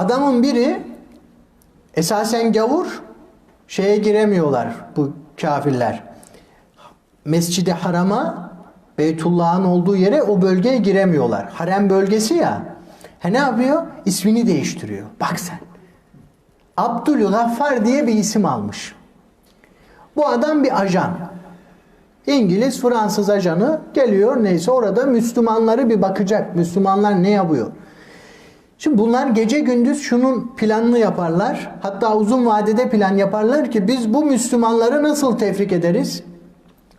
Adamın biri esasen gavur şeye giremiyorlar bu kafirler. Mescidi Haram'a Beytullah'ın olduğu yere o bölgeye giremiyorlar. Harem bölgesi ya. He ne yapıyor? İsmini değiştiriyor. Bak sen. Abdülgaffar diye bir isim almış. Bu adam bir ajan. İngiliz, Fransız ajanı geliyor neyse orada Müslümanları bir bakacak. Müslümanlar ne yapıyor? Şimdi bunlar gece gündüz şunun planını yaparlar. Hatta uzun vadede plan yaparlar ki biz bu Müslümanları nasıl tefrik ederiz?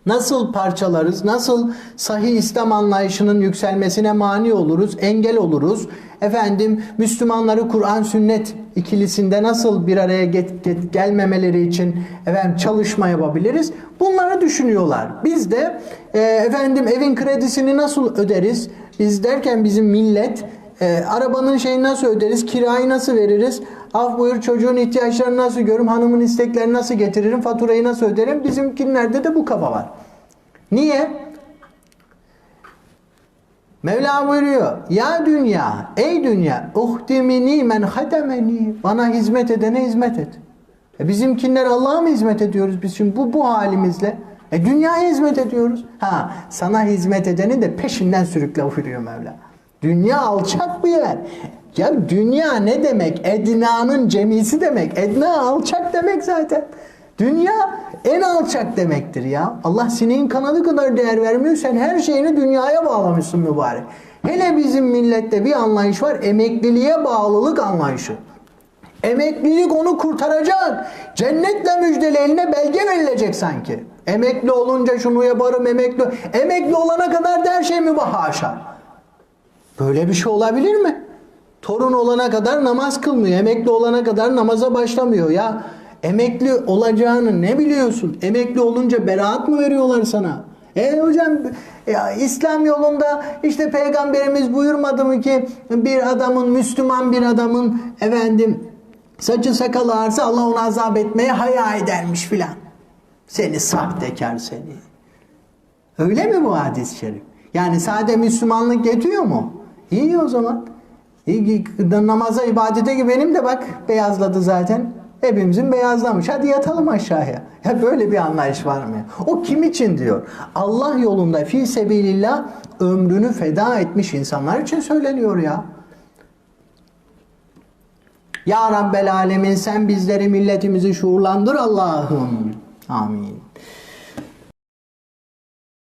Nasıl parçalarız? Nasıl sahih İslam anlayışının yükselmesine mani oluruz? Engel oluruz? Efendim Müslümanları Kur'an sünnet ikilisinde nasıl bir araya get, get- gelmemeleri için efendim çalışma yapabiliriz? Bunları düşünüyorlar. Biz de e, efendim evin kredisini nasıl öderiz? Biz derken bizim millet e, arabanın şeyini nasıl öderiz? Kirayı nasıl veririz? Af buyur çocuğun ihtiyaçlarını nasıl görürüm? Hanımın isteklerini nasıl getiririm? Faturayı nasıl öderim? Bizimkinlerde de bu kafa var. Niye? Mevla buyuruyor. Ya dünya, ey dünya, uhdimini men hademeni. Bana hizmet edene hizmet et. E bizimkinler Allah'a mı hizmet ediyoruz biz şimdi bu, bu halimizle? E dünyaya hizmet ediyoruz. Ha, sana hizmet edeni de peşinden sürükle buyuruyor Mevla. Dünya alçak bir yer. Ya dünya ne demek? Edna'nın cemisi demek. Edna alçak demek zaten. Dünya en alçak demektir ya. Allah sineğin kanadı kadar değer vermiyor. Sen her şeyini dünyaya bağlamışsın mübarek. Hele bizim millette bir anlayış var. Emekliliğe bağlılık anlayışı. Emeklilik onu kurtaracak. Cennetle müjdeli eline belge verilecek sanki. Emekli olunca şunu yaparım emekli. Emekli olana kadar da her şey mübah haşa. Böyle bir şey olabilir mi? Torun olana kadar namaz kılmıyor. Emekli olana kadar namaza başlamıyor. Ya emekli olacağını ne biliyorsun? Emekli olunca beraat mı veriyorlar sana? E hocam ya İslam yolunda işte peygamberimiz buyurmadı mı ki bir adamın Müslüman bir adamın efendim saçı sakalı ağarsa Allah onu azap etmeye haya edermiş filan. Seni sahtekar seni. Öyle mi bu hadis-i şerif? Yani sade Müslümanlık yetiyor mu? İyi o zaman. İyi, namaza, ibadete gibi benim de bak beyazladı zaten. Hepimizin beyazlamış. Hadi yatalım aşağıya. Ya böyle bir anlayış var mı? O kim için diyor? Allah yolunda fi sebilillah ömrünü feda etmiş insanlar için söyleniyor ya. Ya Rabbel Alemin sen bizleri milletimizi şuurlandır Allah'ım. Amin.